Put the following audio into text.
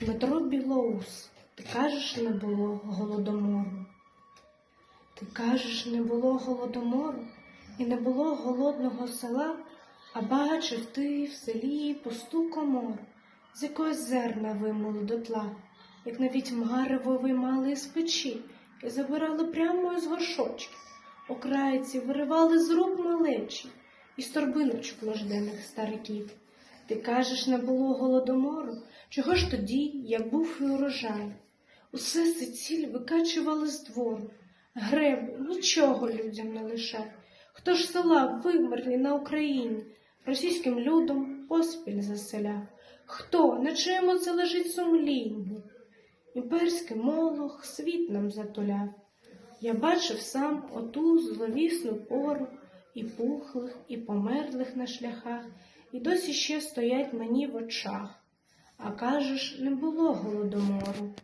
Дмитро Білоус, ти кажеш, не було голодомору. Ти кажеш, не було голодомору, і не було голодного села, а бачив ти в селі пусту комору, з якогось зерна вимили дотла, як навіть мгарево виймали з печі і забирали прямо із горшочки. Окрайці виривали з рук малечі із торбиночок лождених стариків. Ти кажеш, не було голодомору, чого ж тоді, як був і урожай? Усе сиціль викачували з двору, греби, нічого людям не лишай. Хто ж села вимерлі на Україні, російським людом поспіль заселяв? Хто, на чиєму це лежить сумління? Імперський молох світ нам затуляв. Я бачив сам оту зловісну пору і пухлих, і померлих на шляхах, і досі ще стоять мені в очах. А кажеш, не було голодомору.